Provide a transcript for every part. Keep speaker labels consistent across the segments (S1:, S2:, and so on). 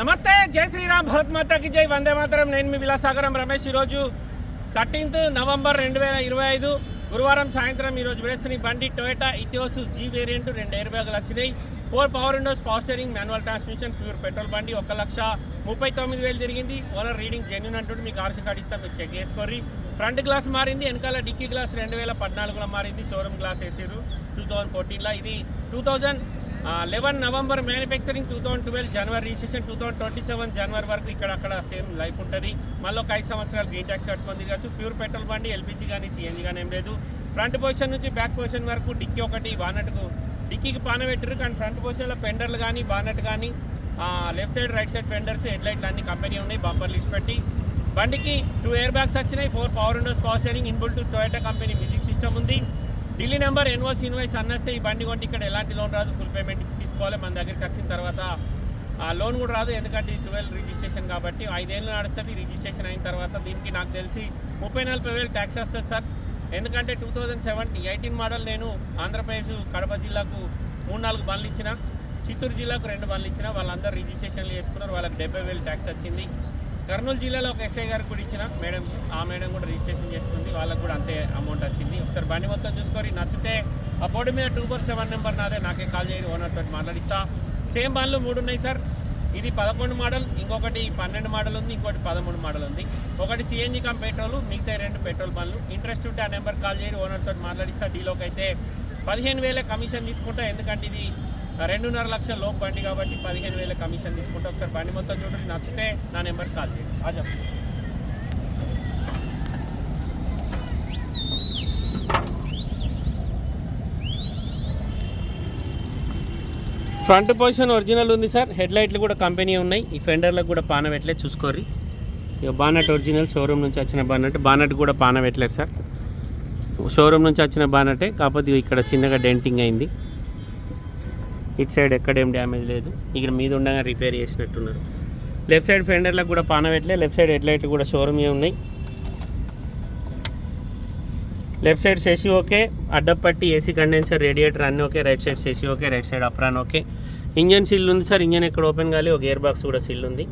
S1: నమస్తే జై శ్రీరామ్ భరత్ మాతాకి జై. వందే మాతరం. నేను మీ విలాసాగరం రమేష్. ఈరోజు థర్టీన్త్ నవంబర్ రెండు వేల ఇరవై ఐదు గురువారం సాయంత్రం ఈరోజు విడేస్తున్న బండి టొయోటా ఇథియోస్ జీ వేరియంట్ రెండు ఎయిర్ బ్యాగులు వచ్చినాయి. Four power windows power steering manual transmission pure petrol బండి ఒక లక్ష ముప్పై తొమ్మిది వేలు తిరిగింది. ఓనర్ రీడింగ్ జెన్యున్ అంటుంటే మీకు ఆర్సీ కార్డు ఇస్తాం మీరు చెక్ చేసుకోర్రి. ఫ్రంట్ గ్లాస్ మారింది వెనకాల డిక్కీ గ్లాస్ రెండు వేల పద్నాలుగులో మారింది. షోరూమ్ గ్లాస్ వేసారు టూ థౌజండ్ ఫోర్టీన్లో. ఇది two thousand eleven November manufacturing two thousand twelve January registration two thousand twenty seven January వరకు ఇక్కడ అక్కడ సేమ్ లైఫ్ ఉంటుంది. మళ్ళీ ఒక ఐదు సంవత్సరాలు గ్రీన్ ట్యాక్స్ కట్టుకొని తిరగచ్చు ప్యూర్ పెట్రోల్ బండి ఎల్పిజి కానీ సిఎన్జి కానీ ఏం లేదు. ఫ్రంట్ పొజిషన్ నుంచి బ్యాక్ పొజిషన్ వరకు డిక్కీ ఒకటి బానట్కు డిక్కీకి పాన పెట్టారు కానీ ఫ్రంట్ పొజిషన్లో పెండర్లు కానీ బానట్ కానీ left side right side fenders head లైట్లు అన్ని కంపెనీ ఉన్నాయి. బంపర్ లిస్ట్ పెట్టి బండికి టూ ఎయిర్ బ్యాగ్స్ వచ్చినాయి. Four power windows power steering inbuilt Toyota company music system ఉంది. ఢిల్లీ నెంబర్ ఎన్ఓసి ఇన్వాయిస్ అన్నస్తే ఈ బండి కొంటే ఇక్కడ ఎలాంటి లోన్ రాదు ఫుల్ పేమెంట్ ఇచ్చి తీసుకోవాలి మన దగ్గరికి వచ్చిన తర్వాత ఆ లోన్ కూడా రాదు ఎందుకంటే ఇది ట్వెల్వ్ రిజిస్ట్రేషన్ కాబట్టి ఐదేళ్ళు నడుస్తుంది రిజిస్ట్రేషన్ అయిన తర్వాత దీనికి నాకు తెలిసి ముప్పై నలభై వేలు ట్యాక్స్ వస్తుంది సార్. ఎందుకంటే two thousand seventy eighteen model నేను ఆంధ్రప్రదేశ్ కడప జిల్లాకు మూడు నాలుగు బండ్లు ఇచ్చిన చిత్తూరు జిల్లాకు రెండు బండ్లు ఇచ్చిన వాళ్ళందరూ రిజిస్ట్రేషన్లు చేసుకున్నారు వాళ్ళకి డెబ్బై వేలు ట్యాక్స్ వచ్చింది. కర్నూలు జిల్లాలో ఒక ఎస్ఐ గారికి కూడా ఇచ్చిన మేడం ఆ మేడం కూడా రిజిస్ట్రేషన్ చేసుకుంది. వాళ్ళకు కూడా అంతే అమౌంట్ వచ్చింది. ఒకసారి బండి మొత్తం చూసుకొని నచ్చితే ఆ బోర్డు మీద టూ ఫోర్ సెవెన్ నెంబర్ నాదే. నాకే కాల్ చేయండి ఓనర్ తోటి మాట్లాడిస్తా. సేమ్ బండ్లు మూడు ఉన్నాయి సార్. ఇది పదకొండు మోడల్ ఇంకొకటి పన్నెండు మోడల్ ఉంది ఇంకోటి పదమూడు మోడల్ ఉంది. ఒకటి సిఎన్జి కమ్ పెట్రోల్ మిగతా రెండు పెట్రోల్ బండ్లు. ఇంట్రెస్ట్ ఉంటే ఆ నెంబర్ కాల్ చేయండి ఓనర్ తోటి మాట్లాడిస్తా. డీలోకి అయితే పదిహేను వేల కమిషన్ తీసుకుంటా. ఎందుకంటే ఇది రెండున్నర లక్షల లోపు బండి కాబట్టి పదిహేను వేల కమిషన్ తీసుకుంటే. ఒకసారి బండి మొత్తం చూడండి. నచ్చితే నా నెంబర్ కాల్ చేయండి. అజం ఫ్రంట్ పొజిషన్ ఒరిజినల్ ఉంది సార్. హెడ్ లైట్లు కూడా కంపెనీ ఉన్నాయి. ఈ ఫెండర్లకు కూడా పాన పెట్టలేదు చూసుకోర్రి. ఇక బానట్ ఒరిజినల్ షోరూమ్ నుంచి వచ్చిన బానట్. బానట్ కూడా పాన పెట్టలేదు సార్. షోరూమ్ నుంచి వచ్చిన బానటే. కాకపోతే ఇక్కడ చిన్నగా డెంటింగ్ అయింది. ఇటు సైడ్ ఎక్కడేం డ్యామేజ్ లేదు. ఇక్కడ మీద ఉండగా రిపేర్ చేసినట్టున్నారు. లెఫ్ట్ సైడ్ ఫెండర్లకు కూడా పానవెట్లే లెఫ్ట్ సైడ్ హెడ్లైట్లు కూడా షోరూమే ఉన్నాయి. లెఫ్ట్ సైడ్ సెసి ఓకే. అడ్డపట్టి ఏసీ కండెన్సర్ రేడియేటర్ అన్నీ okay. Right side సెసి okay. Right side apron okay. Engine seal ఉంది సార్. ఇంజన్ ఎక్కడ ఓపెన్ కాలే ఒక గేర్ బాక్స్ కూడా సిల్ ఉంది.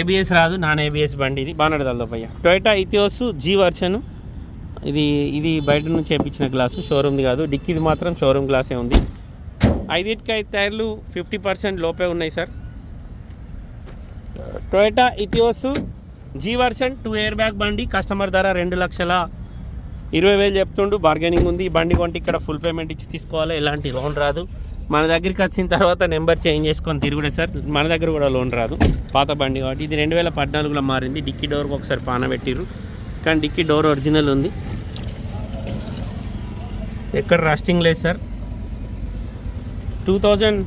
S1: ఏబిఎస్ రాదు. నాన్ ఏబిఎస్ బండి ఇది. బాగా నడదాలో పయ్య టొయోటా ఇథియోస్ జీ వర్షన్ ఇది ఇది బయట నుంచి వేయించిన గ్లాసు షోరూమ్ది కాదు. డిక్కీది మాత్రం షోరూమ్ గ్లాసే ఉంది. ఐదింటికి ఐదు టైర్లు ఫిఫ్టీ పర్సెంట్ లోపే ఉన్నాయి sir. Toyota Etios G version two air bag బండి కస్టమర్ ధర రెండు లక్షల ఇరవై వేలు చెప్తుండు. బార్గెనింగ్ ఉంది. ఈ బండి కొంటే ఇక్కడ ఫుల్ పేమెంట్ ఇచ్చి తీసుకోవాలి. ఎలాంటి లోన్ రాదు. మన దగ్గరికి వచ్చిన తర్వాత నెంబర్ చేంజ్ చేసుకొని తిరుగుడే సార్ మన దగ్గర కూడా లోన్ రాదు. పాత బండి కాబట్టి ఇది రెండు వేల పద్నాలుగులో మారింది. డిక్కీ డోర్కి ఒకసారి పాన పెట్టిర్రు. కానీ డిక్కీ డోర్ ఒరిజినల్ ఉంది. ఎక్కడ రస్టింగ్ లేదు sir. two thousand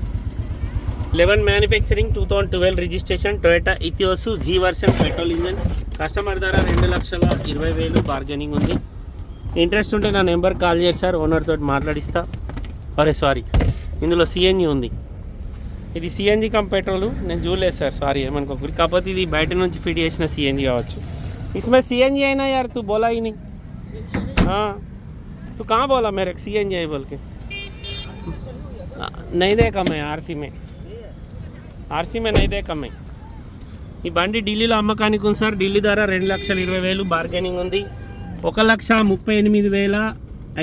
S1: eleven manufacturing two thousand twelve registration Toyota Etios G version petrol engine customer ధర రెండు లక్షల ఇరవై వేలు బార్గెనింగ్ ఉంది ఇంట్రెస్ట్ ఉంటే నా నెంబర్ కాల్ చేసి సార్ ఓనర్ తోటి మాట్లాడిస్తా అరే సారీ ఇందులో సిఎన్జి ఉంది ఇది సిఎన్జి కమ్ పెట్రోల్ నేను చూడలేదు సార్ సారీ ఏమనుకోకూరి కాకపోతే ఇది బయట నుంచి ఫిట్ చేసిన సిఎన్జి కావచ్చు इसमें सीएनजी है ना यार तू बोला ही नहीं हाँ तू कहाँ बोला मेरे सी एन जी है बोल के నైదే देखा ఆర్సీమే ఆర్సీ మే. ఆర్సీ మే ఈ బండి ఢిల్లీలో అమ్మకానికి ఉంది సార్. ఢిల్లీ ధర రెండు లక్షల ఇరవై వేలు బార్గెనింగ్ ఉంది. ఒక లక్ష ముప్పై ఎనిమిది వేల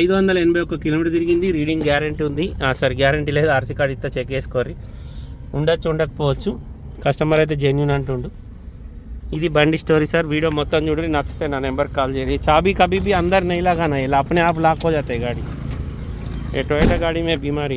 S1: ఐదు వందల ఎనభై ఒక్క కిలోమీటర్ తిరిగింది. రీడింగ్ గ్యారంటీ ఉంది. సారీ గ్యారంటీ లేదు. ఆర్సీ కార్డు ఇస్తా చెక్ చేసుకోరి ఉండొచ్చు ఉండకపోవచ్చు. కస్టమర్ అయితే జెన్యున్ అంటుండు. ఇది బండి స్టోరీ సార్. వీడియో మొత్తం చూడండి. నచ్చితే నా నెంబర్ కాల్ చేయండి. చాబీ కబీబీ అందరు నైలాగా నైలా అప్నే ఆప్ లాక్కోజాతాయి గాడి. ఏ टोयोटा గాడి మే बीमारी